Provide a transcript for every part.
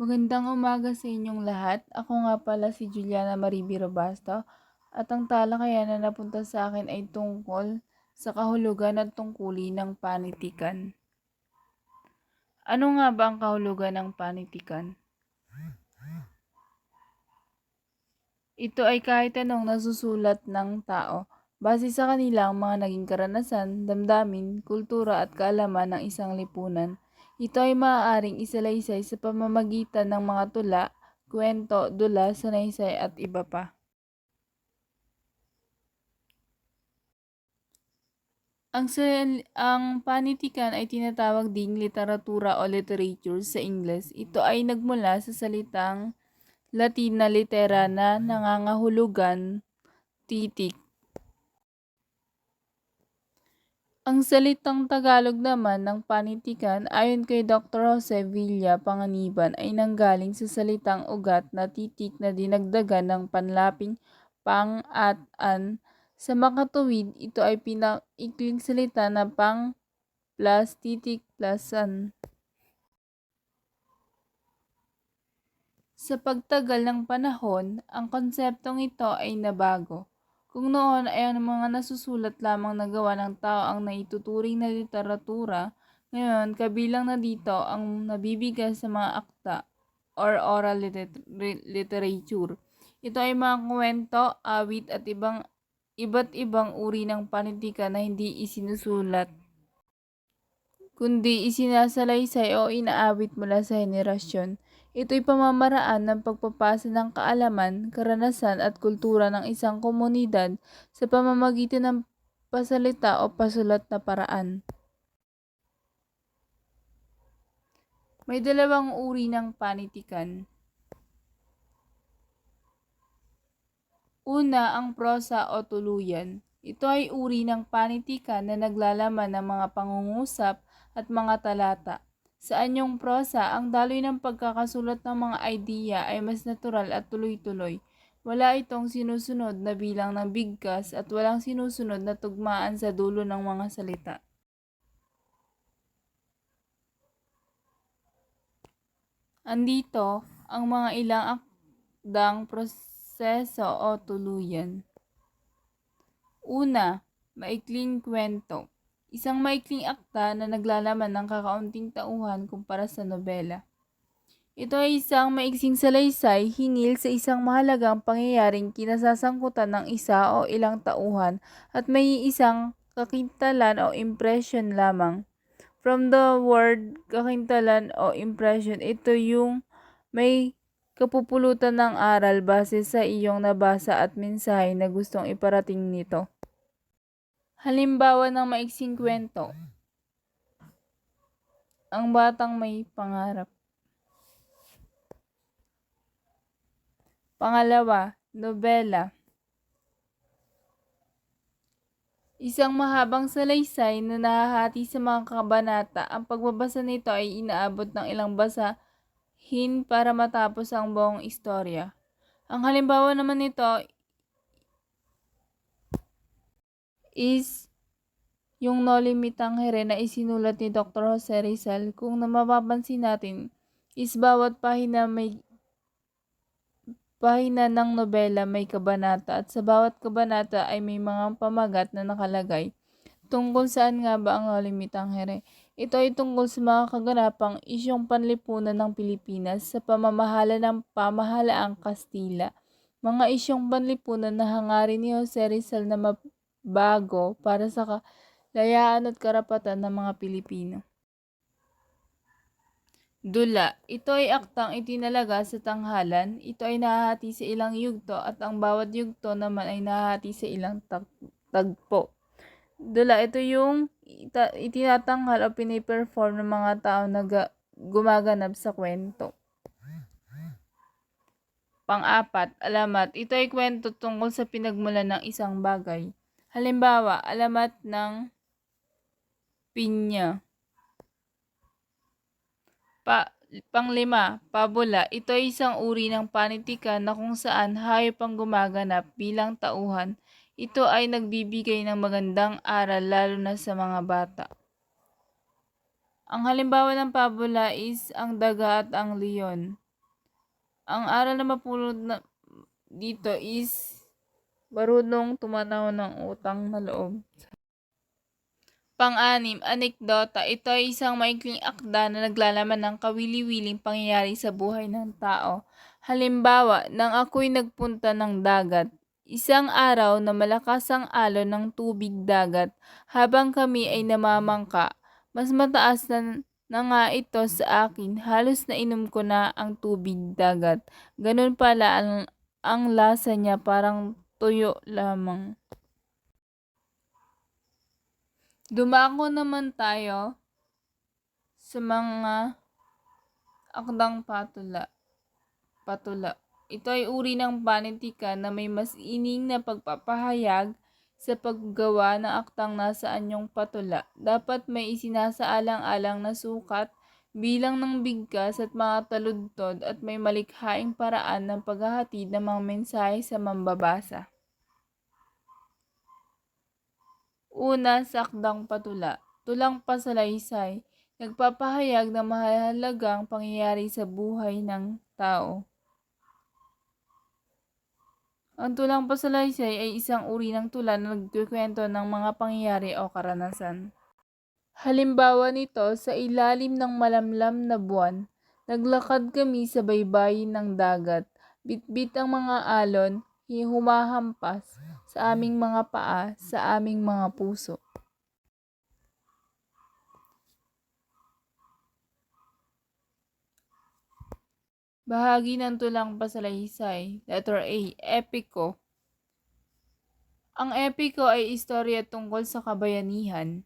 Magandang umaga sa inyong lahat. Ako nga pala si Juliana Mariby Robasto at ang talakayan na napunta sa akin ay tungkol sa kahulugan at tungkulin ng panitikan. Ano nga ba ang kahulugan ng panitikan? Ito ay kahit anong nasusulat ng tao base sa kanilang mga naging karanasan, damdamin, kultura at kaalaman ng isang lipunan. Ito ay maaaring isalaysay sa pamamagitan ng mga tula, kwento, dula, sanaysay at iba pa. Ang, sal- ang panitikan ay tinatawag ding literatura o literature sa Ingles. Ito ay nagmula sa salitang Latin na litera na nangangahulugan titik. Ang salitang Tagalog naman ng panitikan ayon kay Dr. Jose Villa Panganiban ay nanggaling sa salitang ugat na titik na dinagdagan ng panlaping pang at an. Sa makatuwid, ito ay pinaikling salita na pang plus titik plus an. Sa pagtagal ng panahon, ang konseptong ito ay nabago. Kung noon ay ang mga nasusulat lamang na gawa ng tao ang naituturing na literatura, ngayon kabilang na dito ang nabibigay sa mga akta or oral liter- literature. Ito ay mga kwento, awit at ibang iba't ibang uri ng panitikan na hindi isinusulat kundi isinasalaysay o inaawit mula sa henerasyon. Ito'y pamamaraan ng pagpapasa ng kaalaman, karanasan at kultura ng isang komunidad sa pamamagitan ng pasalita o pasulat na paraan. May dalawang uri ng panitikan. Una, ang prosa o tuluyan. Ito ay uri ng panitikan na naglalaman ng mga pangungusap at mga talata. Sa anyong prosa, ang daloy ng pagkakasulat ng mga idea ay mas natural at tuloy-tuloy. Wala itong sinusunod na bilang ng bigkas at walang sinusunod na tugmaan sa dulo ng mga salita. Andito ang mga ilang akdang proseso o tuluyan. Una, maikling kwento. Isang maikling akta na naglalaman ng kakaunting tauhan kumpara sa nobela. Ito ay isang maiksing salaysay hingil sa isang mahalagang pangyayaring kinasasangkutan ng isa o ilang tauhan at may isang kakintalan o impression lamang. From the word kakintalan o impression, ito yung may kapupulutan ng aral base sa iyong nabasa at mensahe na gustong iparating nito. Halimbawa ng maiksing kwento. Ang batang may pangarap. Pangalawa, nobela. Isang mahabang salaysay na nahahati sa mga kabanata. Ang pagbabasa nito ay inaabot ng ilang basahin para matapos ang buong istorya. Ang halimbawa naman nito is yung No Limitang Here na isinulat ni Dr. Jose Rizal. Kung mapapansin natin, is bawat pahina may pahina ng nobela may kabanata at sa bawat kabanata ay may mga pamagat na nakalagay. Tungkol saan nga ba ang No Limitang Here? Ito ay tungkol sa mga kaganapang isyong panlipunan ng Pilipinas sa pamamahala ng pamahalaang Kastila. Mga isyong panlipunan na hangarin ni Jose Rizal na mabago para sa kalayaan at karapatan ng mga Pilipino. Dula. Ito ay aktang itinalaga sa tanghalan. Ito ay nahahati sa ilang yugto at ang bawat yugto naman ay nahahati sa ilang tag tagpo. Dula. Ito yung itinatanghal o piniperform ng mga tao na gumaganap sa kwento. Pang-apat, alamat. Ito ay kwento tungkol sa pinagmulan ng isang bagay. Halimbawa, alamat ng pinya. Pa, panglima, pabula. Ito ay isang uri ng panitikan na kung saan hayop ang gumaganap bilang tauhan. Ito ay nagbibigay ng magandang aral lalo na sa mga bata. Ang halimbawa ng pabula is ang daga at ang leon. Ang aral na mapulot na dito is marunong tumanaw ng utang na loob. Pang-anim, anekdota. Ito ay isang maikling akda na naglalaman ng kawili-wiling pangyayari sa buhay ng tao. Halimbawa, nang ako'y nagpunta ng dagat, isang araw na malakas ang alon ng tubig dagat habang kami ay namamangka. Mas mataas na, na nga ito sa akin, halos nainom ko na ang tubig dagat. Ganun pala ang, ang lasa niya parang tuyo lamang. Dumako naman tayo sa mga akdang patula. Patula. Ito ay uri ng panitika na may mas ining na pagpapahayag sa paggawa ng aktang nasa anyong patula. Dapat may isinasaalang-alang na sukat, bilang ng bigkas at mga taludtod at may malikhaing paraan ng paghahatid ng mga mensahe sa mambabasa. Una sa patula, tulang pasalaysay, nagpapahayag ng mahalagang pangyayari sa buhay ng tao. Ang tulang pasalaysay ay isang uri ng tula na nagkikwento ng mga pangyayari o karanasan. Halimbawa nito, sa ilalim ng malamlam na buwan, naglakad kami sa baybayin ng dagat. Bitbit ang mga alon, humahampas sa aming mga paa, sa aming mga puso. Bahagi ng tulang pasalaysay. Letter A. Epiko. Ang epiko ay istorya tungkol sa kabayanihan.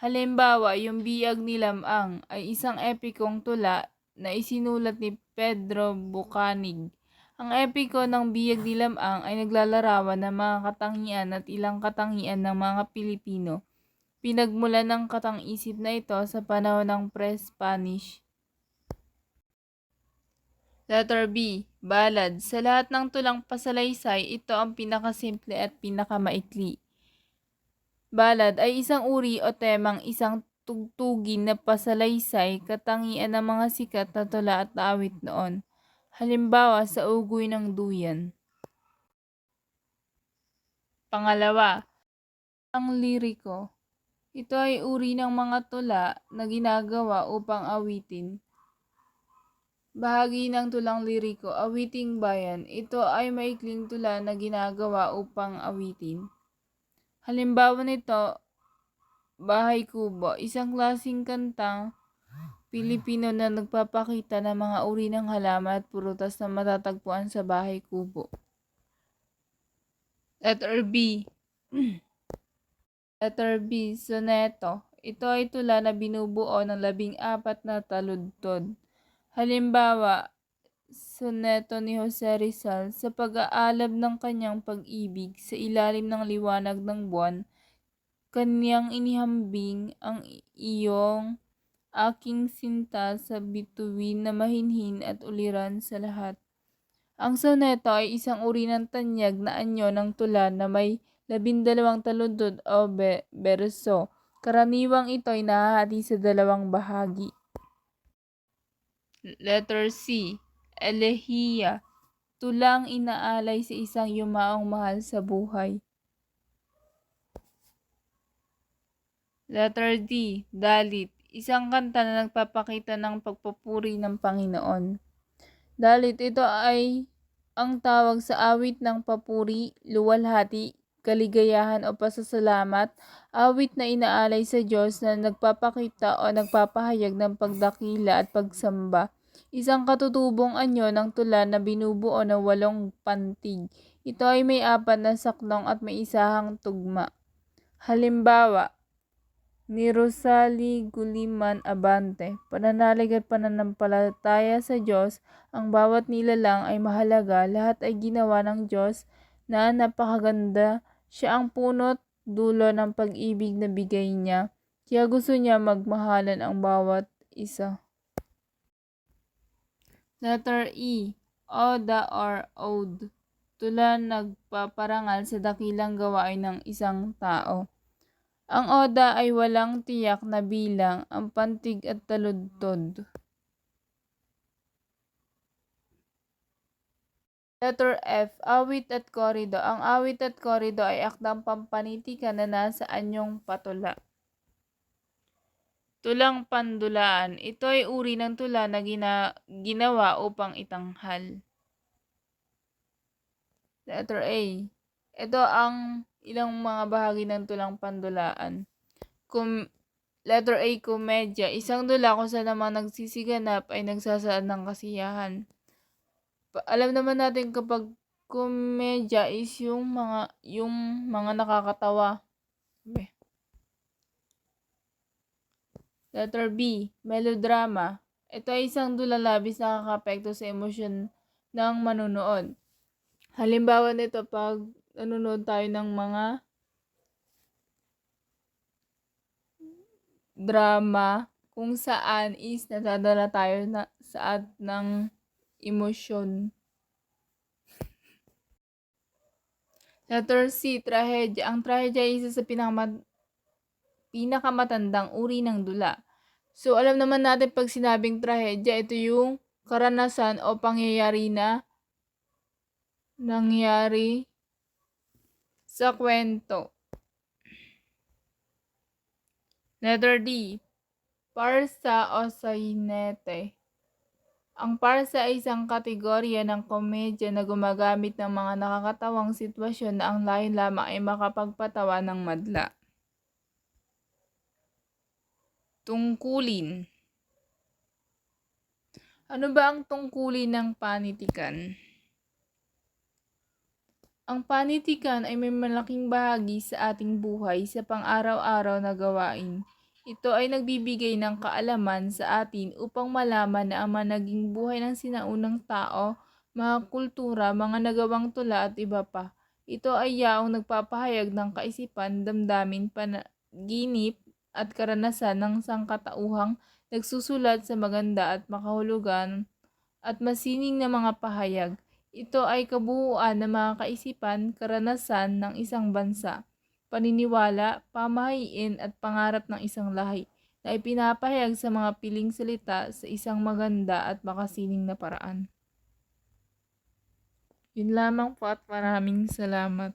Halimbawa, yung biyag ni Lamang ay isang epikong tula na isinulat ni Pedro Bucanig. Ang epiko ng biyag ni Lamang ay naglalarawan ng mga katangian at ilang katangian ng mga Pilipino. Pinagmula ng katang-isip na ito sa panahon ng pre-Spanish. Letter B. Balad. Sa lahat ng tulang pasalaysay, ito ang pinakasimple at pinakamaikli. Balad ay isang uri o temang isang tugtugin na pasalaysay katangian ng mga sikat na tula at awit noon. Halimbawa sa ugoy ng duyan. Pangalawa, ang liriko. Ito ay uri ng mga tula na ginagawa upang awitin. Bahagi ng tulang liriko, awiting bayan. Ito ay maikling tula na ginagawa upang awitin. Halimbawa nito, Bahay Kubo, isang klasing kantang Pilipino na nagpapakita ng mga uri ng halaman at prutas na matatagpuan sa bahay kubo. Letter B. Letter B. Soneto. Ito ay tula na binubuo ng labing apat na taludtod. Halimbawa, soneto ni Jose Rizal sa pag-aalab ng kanyang pag-ibig sa ilalim ng liwanag ng buwan, kanyang inihambing ang iyong aking sinta sa bituin na mahinhin at uliran sa lahat. Ang soneto ay isang uri ng tanyag na anyo ng tula na may labindalawang taludod o be- berso. Karaniwang ito ay nahahati sa dalawang bahagi. Letter C. Elehiya. Tulang inaalay sa isang yumaong mahal sa buhay. Letter D. Dalit. Isang kanta na nagpapakita ng pagpupuri ng Panginoon. Dalit ito ay ang tawag sa awit ng papuri, luwalhati, kaligayahan o pasasalamat, awit na inaalay sa Diyos na nagpapakita o nagpapahayag ng pagdakila at pagsamba. Isang katutubong anyo ng tula na binubuo ng walong pantig. Ito ay may apat na saknong at may isahang tugma. Halimbawa, ni Rosalie Guliman Abante. Pananalig at pananampalataya sa Diyos, ang bawat nilalang ay mahalaga, lahat ay ginawa ng Diyos na napakaganda. Siya ang punot dulo ng pag-ibig na bigay niya, kaya gusto niya magmahalan ang bawat isa. Letter E. Oda or Ode. Tula nagpaparangal sa dakilang gawain ng isang tao. Ang oda ay walang tiyak na bilang, ang pantig at taludtod. Letter F, awit at korido. Ang awit at korido ay akdang pampanitikan na nasa anyong patula. Tulang pandulaan. Ito ay uri ng tula na gina, ginawa upang itanghal. Letter A. Ito ang ilang mga bahagi ng tulang pandulaan. Kum, letter A, komedya. Isang dula kung saan namang nagsisiganap ay nagsasaad ng kasiyahan. Pa- alam naman natin kapag komedya is yung mga yung mga nakakatawa. Sabi. Letter B, melodrama. Ito ay isang dula labis na nakakapekto sa emosyon ng manunood. Halimbawa nito pag nanonood tayo ng mga drama kung saan is nadadala tayo na saad ng emosyon. Letter C, trahedya. Ang trahedya ay isa sa pinakamat pinakamatandang uri ng dula. So, alam naman natin pag sinabing trahedya, ito yung karanasan o pangyayari na nangyari sa kwento. Letter D. Parsa o sainete. Ang parsa ay isang kategorya ng komedya na gumagamit ng mga nakakatawang sitwasyon na ang layo lamang ay makapagpatawa ng madla. Tungkulin. Ano ba ang tungkulin ng panitikan? Ang panitikan ay may malaking bahagi sa ating buhay sa pang-araw-araw na gawain. Ito ay nagbibigay ng kaalaman sa atin upang malaman na ang managing buhay ng sinaunang tao, mga kultura, mga nagawang tula at iba pa. Ito ay yaong nagpapahayag ng kaisipan, damdamin, panaginip at karanasan ng sangkatauhang nagsusulat sa maganda at makahulugan at masining na mga pahayag. Ito ay kabuuan ng mga kaisipan, karanasan ng isang bansa, paniniwala, pamahiin at pangarap ng isang lahi na ipinapahayag sa mga piling salita sa isang maganda at makasining na paraan. Yun lamang po at maraming salamat.